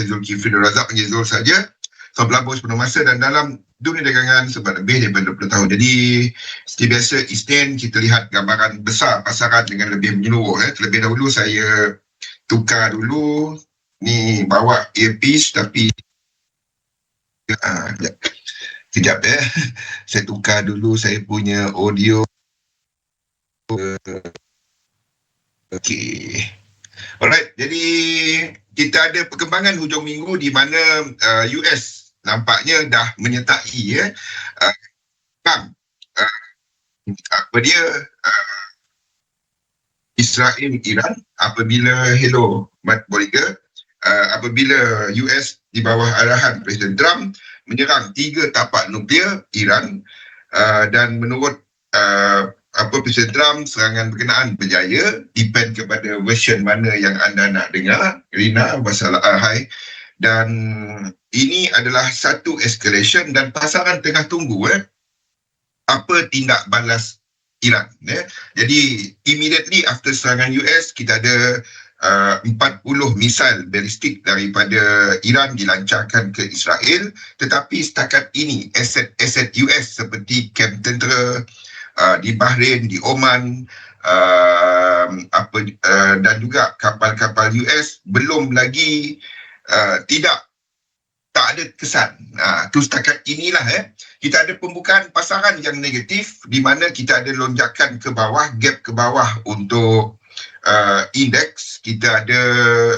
saya Zulkifli Razak panggil Zul saja. So pelabur sepenuh masa dan dalam dunia dagangan sebab lebih daripada 20 tahun. Jadi seperti biasa Isnin kita lihat gambaran besar pasaran dengan lebih menyeluruh. Eh. Terlebih dahulu saya tukar dulu ni bawa earpiece tapi uh, sekejap. eh. Saya tukar dulu saya punya audio. Okay. Alright, jadi kita ada perkembangan hujung minggu di mana uh, US nampaknya dah menyertai ya. Uh, uh, apa dia uh, Israel Iran apabila hello Matt Boliger uh, apabila US di bawah arahan Presiden Trump menyerang tiga tapak nuklear Iran uh, dan menurut uh, apa Presiden Trump serangan berkenaan berjaya depend kepada version mana yang anda nak dengar Rina masalah Ahai. Dan ini adalah satu escalation dan pasaran tengah tunggu eh. Apa tindak balas Iran eh. jadi immediately after serangan US kita ada uh, 40 misal balistik daripada Iran dilancarkan ke Israel. Tetapi setakat ini aset-aset US seperti kamp tentera uh, di Bahrain, di Oman uh, apa uh, dan juga kapal-kapal US belum lagi uh, tidak tak ada kesan. Uh, tu setakat inilah eh. Kita ada pembukaan pasaran yang negatif di mana kita ada lonjakan ke bawah, gap ke bawah untuk uh, indeks. Kita ada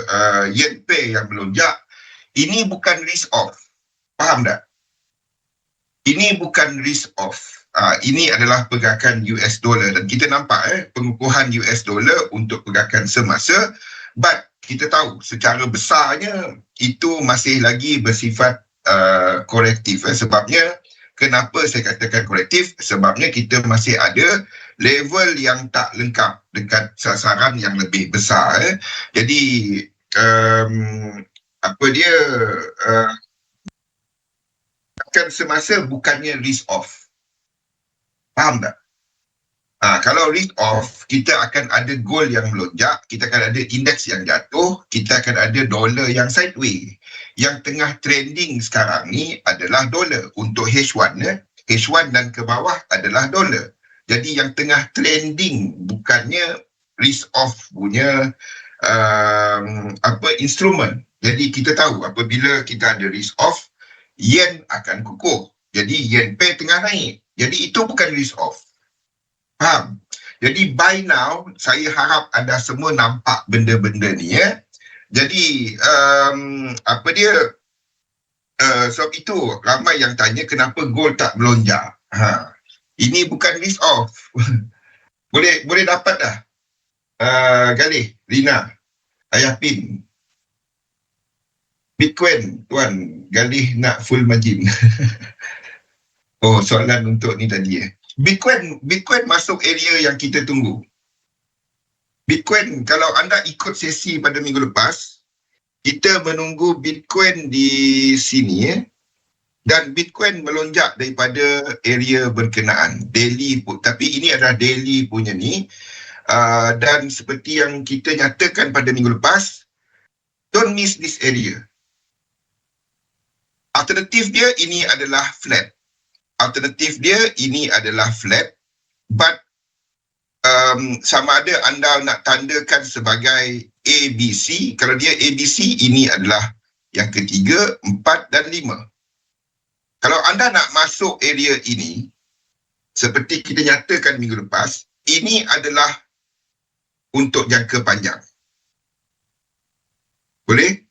uh, yen pay yang melonjak. Ini bukan risk off. Faham tak? Ini bukan risk off. Uh, ini adalah pergerakan US dollar dan kita nampak eh pengukuhan US dollar untuk pergerakan semasa but kita tahu secara besarnya itu masih lagi bersifat uh, korektif eh. sebabnya kenapa saya katakan korektif sebabnya kita masih ada level yang tak lengkap dekat sasaran yang lebih besar eh. jadi um, apa dia uh, akan semasa bukannya risk off Faham tak? Ha, kalau risk off, kita akan ada gold yang melonjak, kita akan ada indeks yang jatuh, kita akan ada dolar yang sideways. Yang tengah trending sekarang ni adalah dolar. Untuk H1, eh, H1 dan ke bawah adalah dolar. Jadi yang tengah trending bukannya risk off punya um, apa instrumen. Jadi kita tahu apabila kita ada risk off, yen akan kukuh. Jadi yen pay tengah naik. Jadi itu bukan risk off. Faham? Jadi by now, saya harap anda semua nampak benda-benda ni ya. Jadi um, apa dia, uh, sebab itu ramai yang tanya kenapa gold tak melonjak. Ha. Ini bukan risk off. boleh boleh dapat dah. Uh, Galih, Rina, Ayah Pin. Bitcoin, tuan, Galih nak full margin. Oh, soalan untuk ni tadi eh. Bitcoin, Bitcoin masuk area yang kita tunggu. Bitcoin, kalau anda ikut sesi pada minggu lepas, kita menunggu Bitcoin di sini eh. Dan Bitcoin melonjak daripada area berkenaan. Daily pun. Tapi ini adalah daily punya ni. Uh, dan seperti yang kita nyatakan pada minggu lepas, don't miss this area. Alternatif dia ini adalah flat. Alternatif dia ini adalah flat. But um, sama ada anda nak tandakan sebagai ABC kalau dia ABC ini adalah yang ketiga, empat dan lima. Kalau anda nak masuk area ini seperti kita nyatakan minggu lepas ini adalah untuk jangka panjang. Boleh?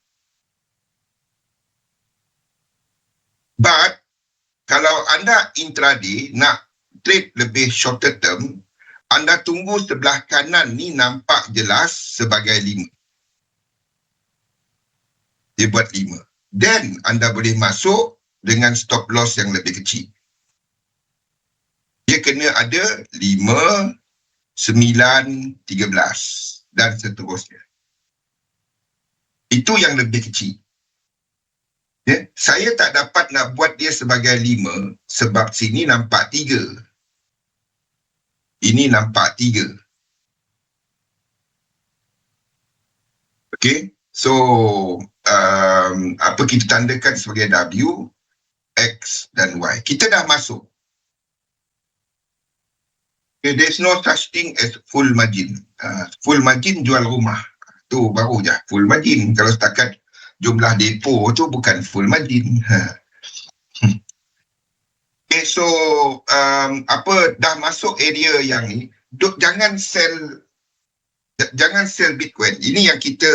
But kalau anda intraday nak trade lebih shorter term, anda tunggu sebelah kanan ni nampak jelas sebagai lima. Dia buat lima. Then anda boleh masuk dengan stop loss yang lebih kecil. Dia kena ada lima, sembilan, tiga belas dan seterusnya. Itu yang lebih kecil. Ya, saya tak dapat nak buat dia sebagai lima sebab sini nampak tiga. Ini nampak tiga. Okay, so um, apa kita tandakan sebagai W, X dan Y. Kita dah masuk. Okay, there's no such thing as full margin. Uh, full margin jual rumah. Tu baru je full margin. Kalau setakat jumlah depo tu bukan full margin. Ha. Okay, so um, apa dah masuk area yang ni, duk jangan sell jangan sell Bitcoin. Ini yang kita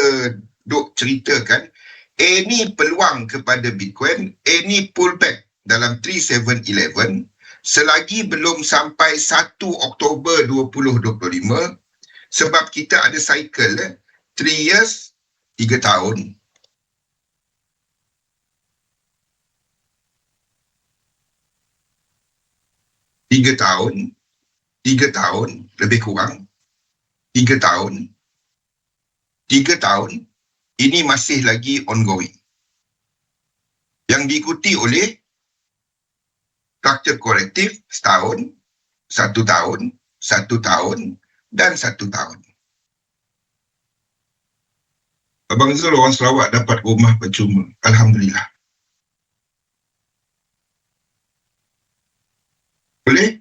duk ceritakan. Any peluang kepada Bitcoin, any pullback dalam 3711 selagi belum sampai 1 Oktober 2025 sebab kita ada cycle eh, 3 years, 3 tahun tiga tahun, tiga tahun lebih kurang, tiga tahun, tiga tahun, ini masih lagi ongoing. Yang diikuti oleh structure korektif setahun, satu tahun, satu tahun dan satu tahun. Abang Zul orang Sarawak dapat rumah percuma. Alhamdulillah. Boleh?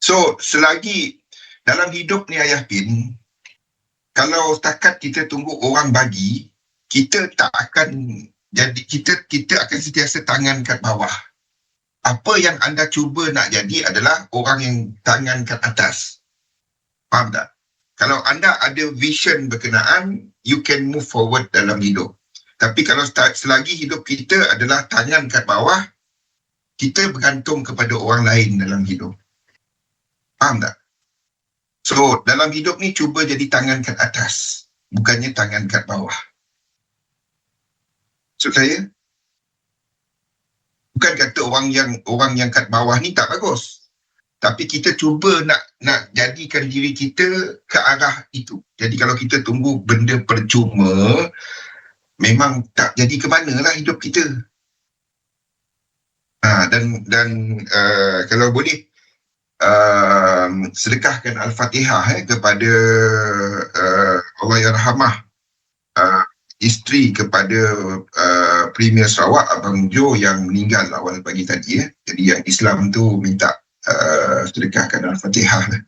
So, selagi dalam hidup ni Ayah Pin, kalau setakat kita tunggu orang bagi, kita tak akan jadi kita kita akan sentiasa tangan kat bawah. Apa yang anda cuba nak jadi adalah orang yang tangan kat atas. Faham tak? Kalau anda ada vision berkenaan, you can move forward dalam hidup. Tapi kalau selagi hidup kita adalah tangan kat bawah, kita bergantung kepada orang lain dalam hidup. Faham tak? So, dalam hidup ni cuba jadi tangan kat atas. Bukannya tangan kat bawah. So, saya? Bukan kata orang yang orang yang kat bawah ni tak bagus. Tapi kita cuba nak nak jadikan diri kita ke arah itu. Jadi kalau kita tunggu benda percuma, memang tak jadi ke mana lah hidup kita. Dan dan uh, kalau boleh uh, sedekahkan Al-Fatihah eh, kepada uh, Allah yang rahmah uh, isteri kepada uh, Premier Sarawak Abang Jo yang meninggal awal pagi tadi eh. Jadi yang Islam tu minta uh, sedekahkan Al-Fatihah lah.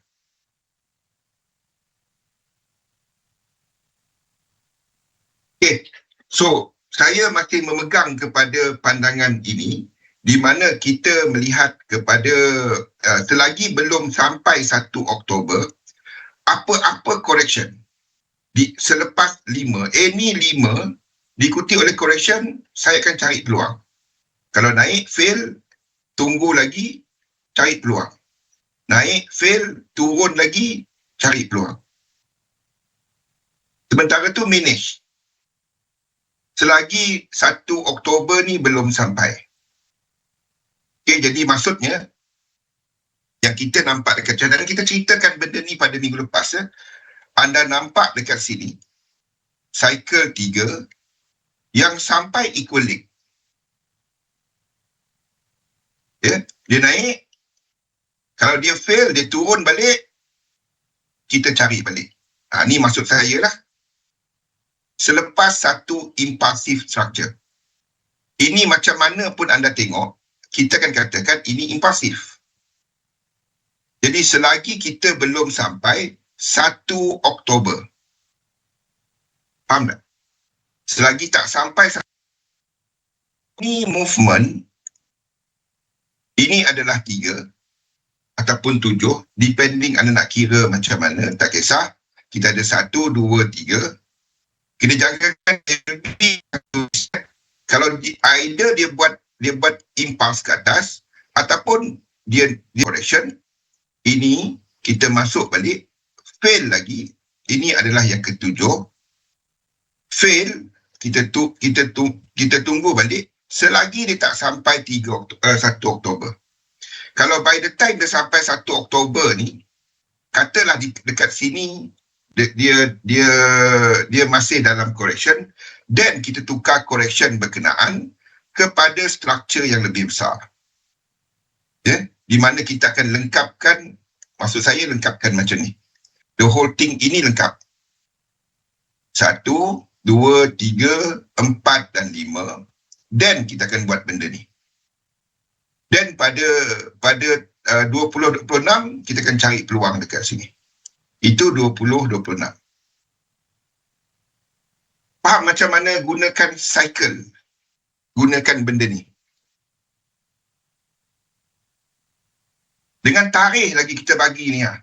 Okay, so saya masih memegang kepada pandangan ini di mana kita melihat kepada uh, selagi belum sampai 1 Oktober apa-apa correction di selepas 5 any 5 diikuti oleh correction saya akan cari peluang. Kalau naik fail tunggu lagi cari peluang. Naik fail turun lagi cari peluang. Sementara tu manage. Selagi 1 Oktober ni belum sampai Okay, jadi maksudnya yang kita nampak dekat cadang kita ceritakan benda ni pada minggu lepas ya. Anda nampak dekat sini cycle tiga yang sampai equaling. Ya, dia naik kalau dia fail dia turun balik kita cari balik. Ha, ni maksud saya lah. Selepas satu impulsive structure. Ini macam mana pun anda tengok kita akan katakan ini impulsif. Jadi selagi kita belum sampai 1 Oktober. Faham tak? Selagi tak sampai ini movement ini adalah tiga ataupun tujuh depending anda nak kira macam mana tak kisah kita ada satu, dua, tiga kita jangkakan kalau either dia buat dia buat impuls ke atas ataupun dia, dia correction ini kita masuk balik fail lagi. Ini adalah yang ketujuh. Fail kita tu kita tu kita tunggu balik. Selagi dia tak sampai 3 Oktober, uh, 1 Oktober. Kalau by the time dia sampai 1 Oktober ni katalah di, dekat sini dia, dia dia dia masih dalam correction then kita tukar correction berkenaan kepada struktur yang lebih besar. Ya, di mana kita akan lengkapkan, maksud saya lengkapkan macam ni. The whole thing ini lengkap. Satu, dua, tiga, empat dan lima. Then kita akan buat benda ni. Then pada pada uh, 2026 kita akan cari peluang dekat sini. Itu 2026. Faham macam mana gunakan cycle. Gunakan benda ni. Dengan tarikh lagi kita bagi ni ha.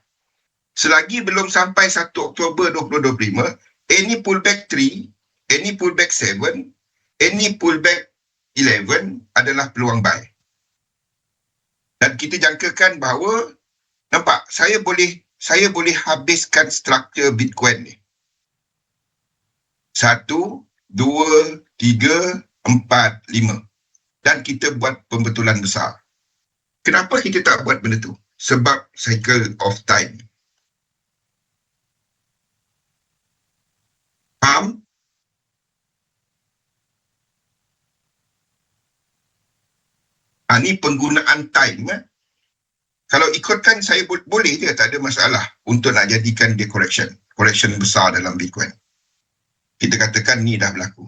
Selagi belum sampai 1 Oktober 2025, any pullback 3, any pullback 7, any pullback 11 adalah peluang buy. Dan kita jangkakan bahawa nampak saya boleh saya boleh habiskan struktur Bitcoin ni. Satu, dua, tiga, empat, lima. Dan kita buat pembetulan besar. Kenapa kita tak buat benda tu? Sebab cycle of time. Faham? Ha, ni penggunaan time. Eh? Kalau ikutkan saya bo- boleh je, tak ada masalah untuk nak jadikan dia correction. Correction besar dalam Bitcoin. Kita katakan ni dah berlaku.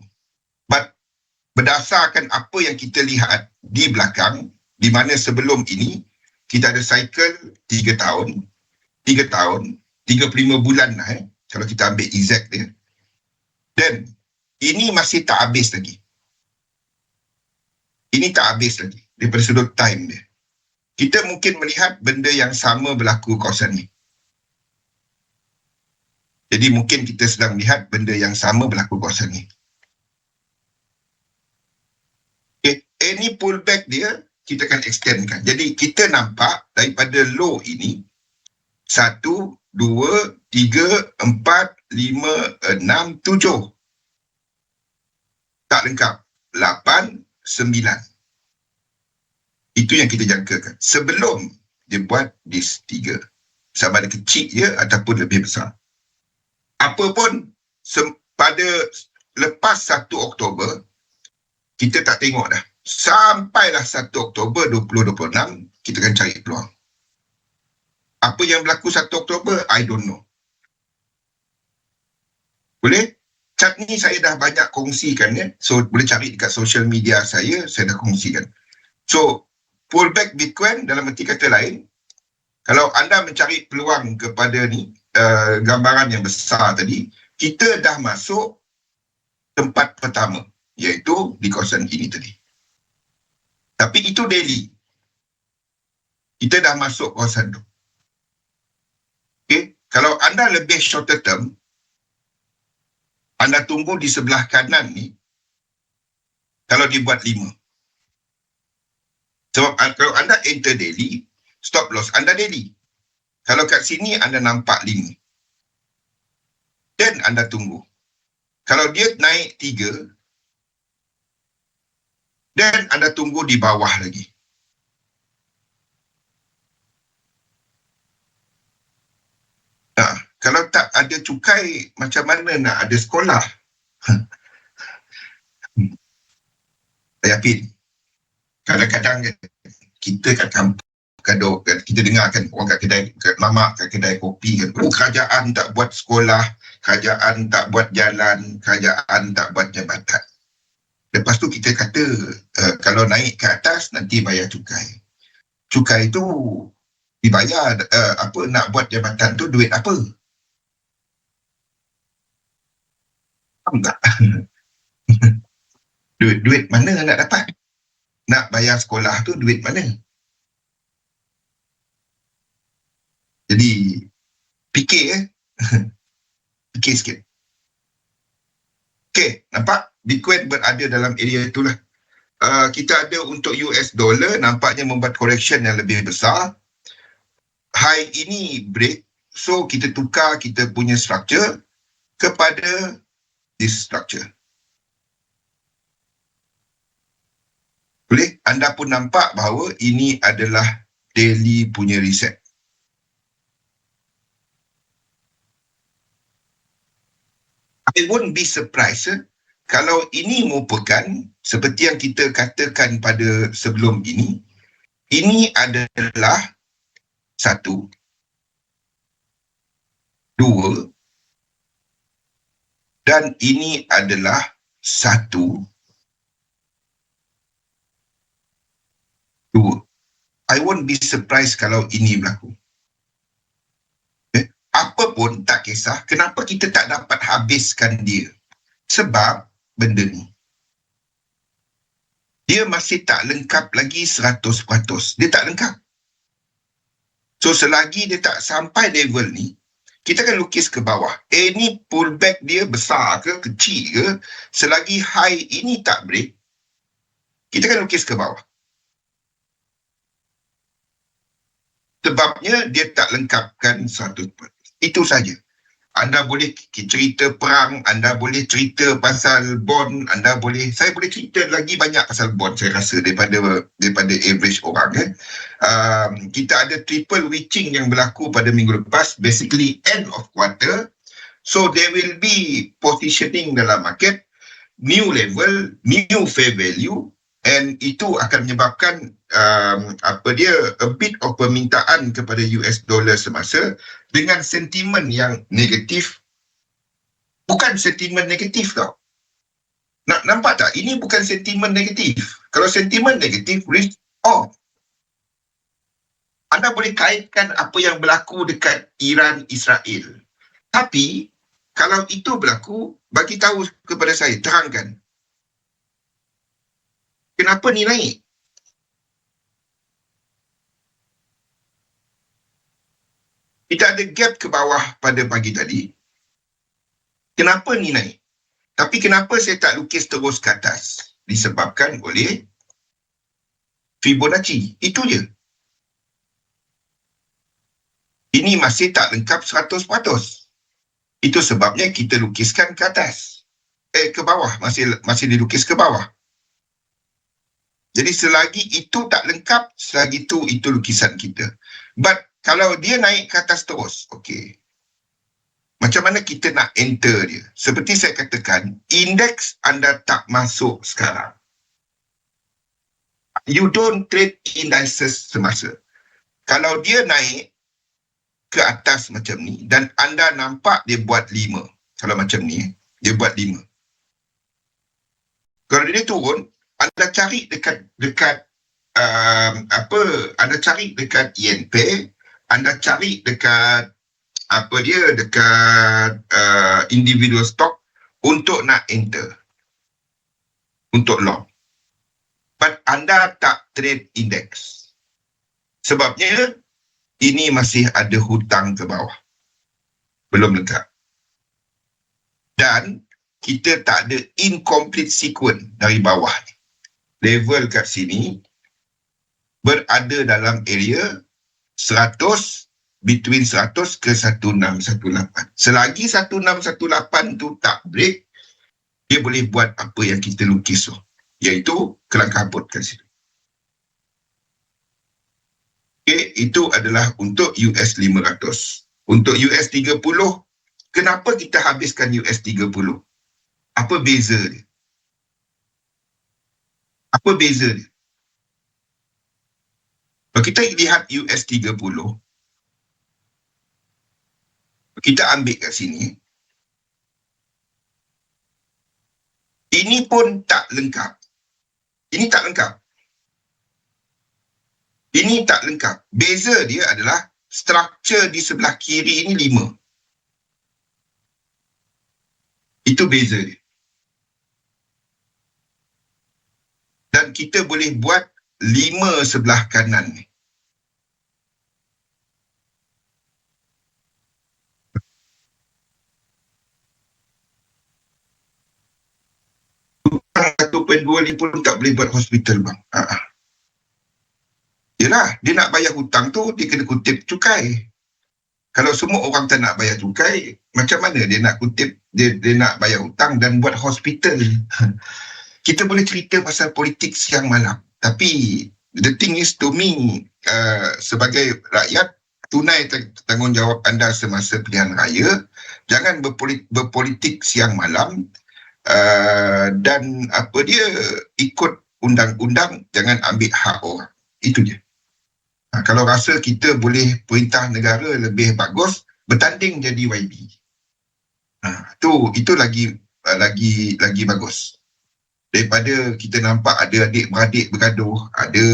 Berdasarkan apa yang kita lihat di belakang, di mana sebelum ini, kita ada cycle 3 tahun, 3 tahun, 35 bulan lah eh, kalau kita ambil exact dia. Dan ini masih tak habis lagi. Ini tak habis lagi daripada sudut time dia. Kita mungkin melihat benda yang sama berlaku kawasan ni. Jadi mungkin kita sedang melihat benda yang sama berlaku kawasan ni. Okay. Any pullback dia, kita akan extendkan. Jadi kita nampak daripada low ini, satu, dua, tiga, empat, lima, enam, tujuh tak lengkap. Lapan, sembilan. Itu yang kita jangkakan. Sebelum dia buat dis tiga. Sama ada kecil je ataupun lebih besar. Apa pun pada lepas 1 Oktober, kita tak tengok dah. Sampailah 1 Oktober 2026, kita akan cari peluang. Apa yang berlaku 1 Oktober, I don't know. Boleh? Chart ni saya dah banyak kongsikan ya. So boleh cari dekat social media saya, saya dah kongsikan. So pullback Bitcoin dalam erti kata lain, kalau anda mencari peluang kepada ni uh, gambaran yang besar tadi, kita dah masuk tempat pertama iaitu di kawasan ini tadi. Tapi itu daily. Kita dah masuk kawasan tu. Okay. Kalau anda lebih shorter term, anda tunggu di sebelah kanan ni kalau dibuat lima. Sebab kalau anda enter daily, stop loss anda daily. Kalau kat sini anda nampak lima. Dan anda tunggu. Kalau dia naik tiga, dan anda tunggu di bawah lagi. Nah, kalau tak ada cukai, macam mana nak ada sekolah? Yakin. Kadang-kadang kita kat kampung, kita dengar kan orang kat kedai, kat mamak, kat kedai kopi kan, oh kerajaan tak buat sekolah, kerajaan tak buat jalan, kerajaan tak buat jabatan. Lepas tu kita kata, uh, kalau naik ke atas, nanti bayar cukai. Cukai tu dibayar, uh, apa nak buat jabatan tu duit apa? Tak? duit, duit mana nak dapat? Nak bayar sekolah tu duit mana? Jadi, fikir eh. fikir sikit. Okay, nampak? Bitcoin berada dalam area itulah. Uh, kita ada untuk US dollar nampaknya membuat correction yang lebih besar. High ini break. So, kita tukar kita punya structure kepada this structure. Boleh? Anda pun nampak bahawa ini adalah daily punya reset. I won't be surprised eh, kalau ini merupakan seperti yang kita katakan pada sebelum ini, ini adalah satu, dua, Dan ini adalah satu dua. I won't be surprised kalau ini berlaku. Eh, apa pun tak kisah, kenapa kita tak dapat habiskan dia? Sebab benda ni. Dia masih tak lengkap lagi 100%. Dia tak lengkap. So selagi dia tak sampai level ni, kita akan lukis ke bawah. Any pullback dia besar ke, kecil ke, selagi high ini tak break, kita akan lukis ke bawah. Sebabnya dia tak lengkapkan satu Itu saja. Anda boleh cerita perang, anda boleh cerita pasal bond, anda boleh, saya boleh cerita lagi banyak pasal bond saya rasa daripada daripada average orang. Eh. Um, kita ada triple witching yang berlaku pada minggu lepas, basically end of quarter. So there will be positioning dalam market, new level, new fair value and itu akan menyebabkan um, apa dia a bit of permintaan kepada US dollar semasa dengan sentimen yang negatif. Bukan sentimen negatif tau. Nak nampak tak? Ini bukan sentimen negatif. Kalau sentimen negatif risk off. Anda boleh kaitkan apa yang berlaku dekat Iran Israel. Tapi kalau itu berlaku bagi tahu kepada saya terangkan kenapa ni naik? Kita ada gap ke bawah pada pagi tadi. Kenapa ni naik? Tapi kenapa saya tak lukis terus ke atas? Disebabkan oleh Fibonacci. Itu je. Ini masih tak lengkap 100%. Itu sebabnya kita lukiskan ke atas. Eh, ke bawah. Masih masih dilukis ke bawah. Jadi selagi itu tak lengkap, selagi itu itu lukisan kita. But kalau dia naik ke atas terus, okay. Macam mana kita nak enter dia? Seperti saya katakan, indeks anda tak masuk sekarang. You don't trade indices semasa. Kalau dia naik ke atas macam ni dan anda nampak dia buat lima. Kalau macam ni, dia buat lima. Kalau dia turun, anda cari dekat dekat um, apa anda cari dekat INP anda cari dekat apa dia dekat uh, individual stock untuk nak enter. Untuk long but anda tak trade index. Sebabnya ini masih ada hutang ke bawah. Belum lengkap dan kita tak ada incomplete sequence dari bawah ni level kat sini berada dalam area 100 between 100 ke 1618. Selagi 1618 tu tak break, dia boleh buat apa yang kita lukis tu. Iaitu kelang kabut kat sini. Okay, itu adalah untuk US 500. Untuk US 30, kenapa kita habiskan US 30? Apa beza dia? Apa beza dia? Kalau kita lihat US 30, kita ambil kat sini, ini pun tak lengkap. Ini tak lengkap. Ini tak lengkap. Beza dia adalah struktur di sebelah kiri ini lima. Itu beza dia. Dan kita boleh buat lima sebelah kanan ni. Satu dua ni pun tak boleh buat hospital bang. Ha. Yelah, dia nak bayar hutang tu, dia kena kutip cukai. Kalau semua orang tak nak bayar cukai, macam mana dia nak kutip, dia, dia nak bayar hutang dan buat hospital? kita boleh cerita pasal politik siang malam. Tapi the thing is to me uh, sebagai rakyat tunai tanggungjawab anda semasa pilihan raya. Jangan berpolitik, berpolitik siang malam uh, dan apa dia ikut undang-undang jangan ambil hak orang. Itu je. Ha, kalau rasa kita boleh perintah negara lebih bagus bertanding jadi YB Ha, tu itu lagi lagi lagi bagus. Daripada kita nampak ada adik-beradik bergaduh, ada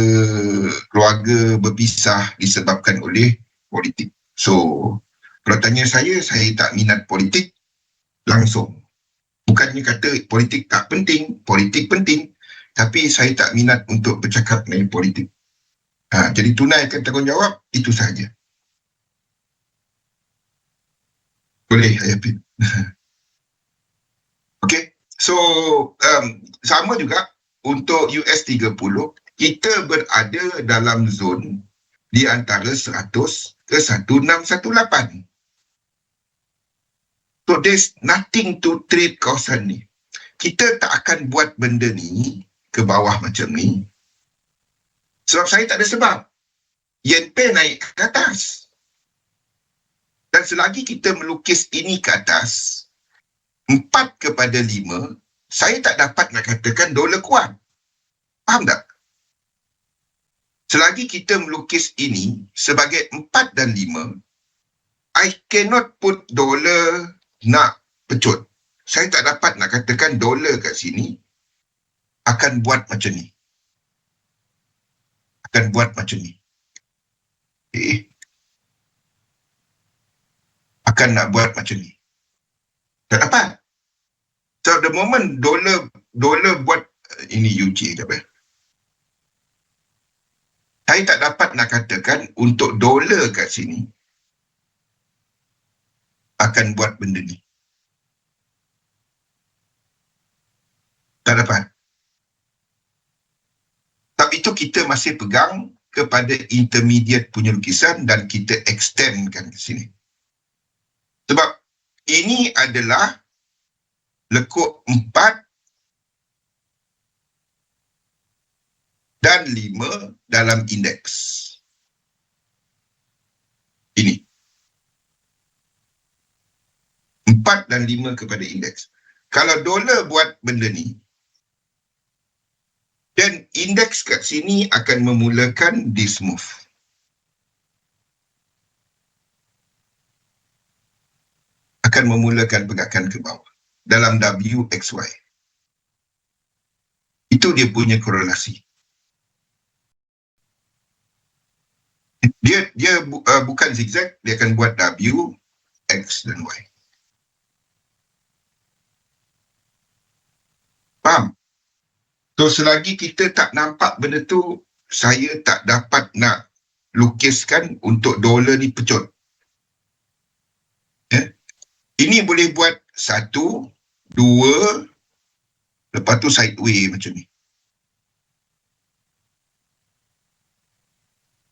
keluarga berpisah disebabkan oleh politik. So, kalau tanya saya, saya tak minat politik langsung. Bukannya kata politik tak penting, politik penting. Tapi saya tak minat untuk bercakap mengenai politik. Ha, jadi tunaikan tanggungjawab, itu sahaja. Boleh, Ayapin. okay, so um, sama juga untuk US 30, kita berada dalam zon di antara 100 ke 1618. So there's nothing to trade kawasan ni. Kita tak akan buat benda ni ke bawah macam ni. Sebab saya tak ada sebab. Yen P naik ke atas. Dan selagi kita melukis ini ke atas, empat kepada lima, saya tak dapat nak katakan dolar kuat. Faham tak? Selagi kita melukis ini sebagai empat dan lima, I cannot put dolar nak pecut. Saya tak dapat nak katakan dolar kat sini akan buat macam ni. Akan buat macam ni. Eh. Akan nak buat macam ni. Tak dapat. So the moment dolar dolar buat ini UJ tak apa. Saya tak dapat nak katakan untuk dolar kat sini akan buat benda ni. Tak dapat. Tapi itu kita masih pegang kepada intermediate punya lukisan dan kita extendkan ke sini. Sebab ini adalah lekuk empat dan lima dalam indeks. Ini. empat dan lima kepada indeks. Kalau dolar buat benda ni, dan indeks kat sini akan memulakan this move. Akan memulakan pergerakan ke bawah dalam WXY. Itu dia punya korelasi. Dia dia uh, bukan zigzag, dia akan buat W, X dan Y. Faham? So selagi kita tak nampak benda tu, saya tak dapat nak lukiskan untuk dolar ni pecut. Eh? Ini boleh buat satu, dua, lepas tu sideway macam ni.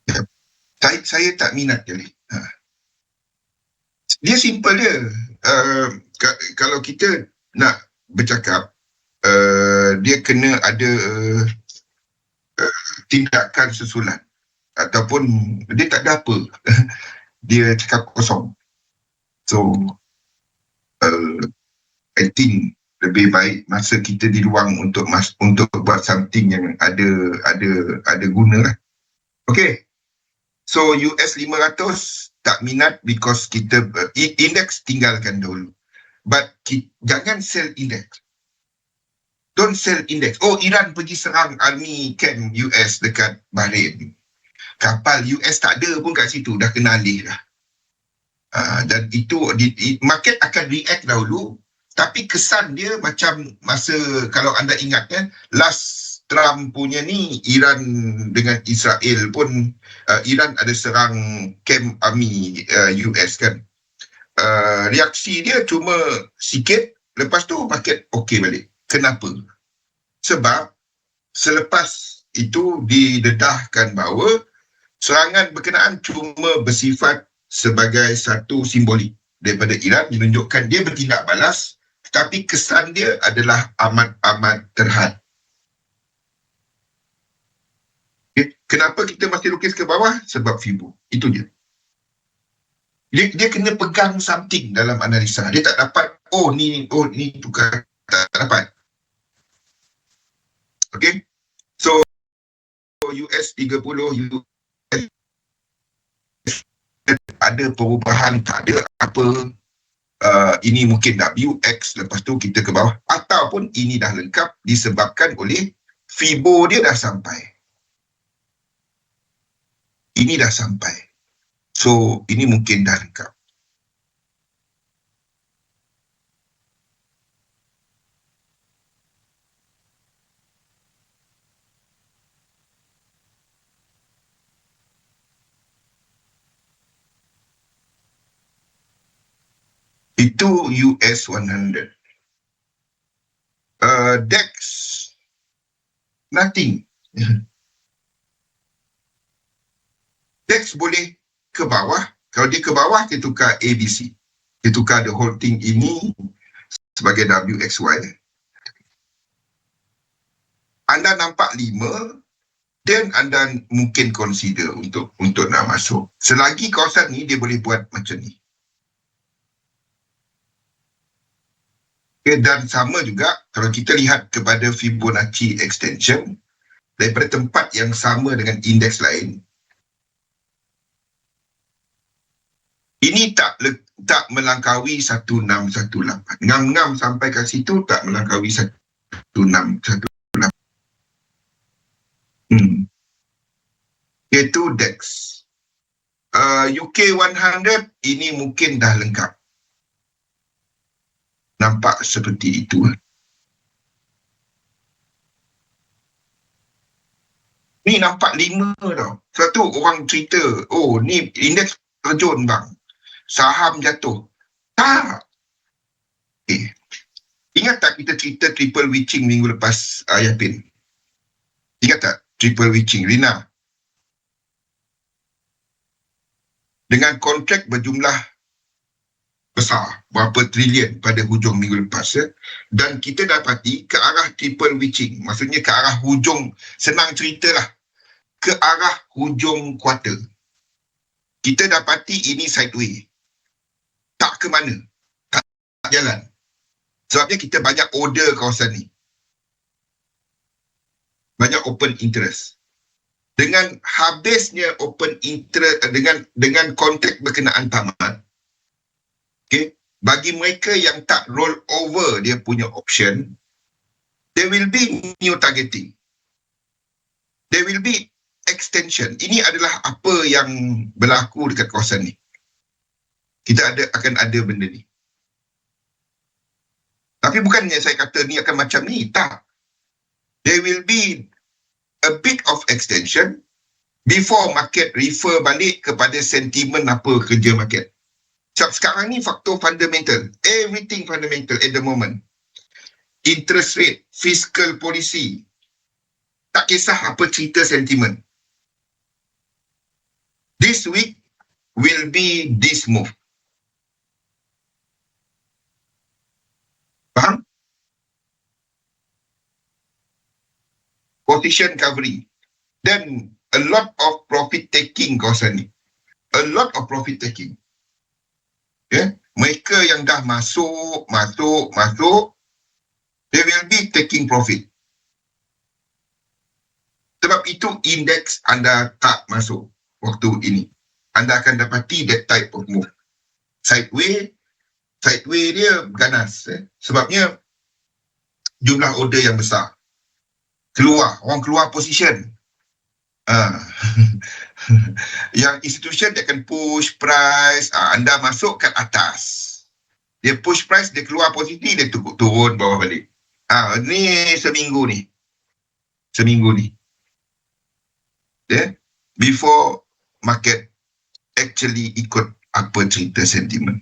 Ya. Saya, saya tak minat kali. Ha. Dia simple dia. Uh, kalau kita nak bercakap, uh, dia kena ada uh, tindakan susulan ataupun dia tak ada apa dia cakap kosong so uh, I lebih baik masa kita di ruang untuk mas untuk buat something yang ada ada ada guna lah. Okay. So US 500 tak minat because kita uh, index tinggalkan dulu. But ki, jangan sell index don't sell index. Oh, Iran pergi serang army camp US dekat Bahrain. Kapal US tak ada pun kat situ, dah kena alih dah. Uh, dan itu, di, di, market akan react dahulu, tapi kesan dia macam masa, kalau anda ingat kan, last Trump punya ni, Iran dengan Israel pun, uh, Iran ada serang camp army uh, US kan. Uh, reaksi dia cuma sikit, lepas tu market okey balik. Kenapa? Sebab selepas itu didedahkan bahawa serangan berkenaan cuma bersifat sebagai satu simbolik daripada Iran menunjukkan dia bertindak balas tetapi kesan dia adalah amat-amat terhad. Kenapa kita masih lukis ke bawah? Sebab FIBO. Itu dia. Dia, dia kena pegang something dalam analisa. Dia tak dapat, oh ni, oh ni tukar. Tak dapat. Okay. So US 30 US ada perubahan tak ada apa uh, ini mungkin WX lepas tu kita ke bawah. Ataupun ini dah lengkap disebabkan oleh FIBO dia dah sampai. Ini dah sampai. So ini mungkin dah lengkap Itu US 100. Uh, DEX, nothing. DEX boleh ke bawah. Kalau dia ke bawah, dia tukar ABC. Dia tukar the whole thing ini sebagai WXY. Anda nampak lima, then anda mungkin consider untuk untuk nak masuk. Selagi kawasan ni, dia boleh buat macam ni. Okay, dan sama juga kalau kita lihat kepada Fibonacci extension daripada tempat yang sama dengan indeks lain ini tak tak melangkaui 1618 ngam-ngam sampai ke situ tak melangkaui 1618 hmm. iaitu DEX uh, UK 100 ini mungkin dah lengkap nampak seperti itu. Ni nampak lima tau. Satu orang cerita, oh ni indeks terjun bang. Saham jatuh. Tak. Okay. Ingat tak kita cerita triple witching minggu lepas Ayah Pin? Ingat tak triple witching? Rina? Dengan kontrak berjumlah besar berapa trilion pada hujung minggu lepas ya. dan kita dapati ke arah triple witching maksudnya ke arah hujung senang cerita lah ke arah hujung kuartal. Kita dapati ini sideway tak ke mana tak, tak jalan. Sebabnya kita banyak order kawasan ni. Banyak open interest. Dengan habisnya open interest dengan dengan kontrak berkenaan tamat Okay. Bagi mereka yang tak roll over dia punya option, there will be new targeting. There will be extension. Ini adalah apa yang berlaku dekat kawasan ni. Kita ada akan ada benda ni. Tapi bukannya saya kata ni akan macam ni. Tak. There will be a bit of extension before market refer balik kepada sentimen apa kerja market. Sebab sekarang ni faktor fundamental. Everything fundamental at the moment. Interest rate, fiscal policy. Tak kisah apa cerita sentimen. This week will be this move. Faham? Position covering. Then a lot of profit taking kawasan ni. A lot of profit taking. Yeah? Mereka yang dah masuk, masuk, masuk, they will be taking profit. Sebab itu indeks anda tak masuk waktu ini. Anda akan dapati that type of move. Sideway, sideway dia ganas. Eh? Sebabnya jumlah order yang besar. Keluar, orang keluar position. Ah. yang institution dia akan push price, uh, anda masuk kat atas. Dia push price, dia keluar posisi, dia turun, turun bawah balik. Uh, ni seminggu ni. Seminggu ni. Yeah? Before market actually ikut apa cerita sentimen.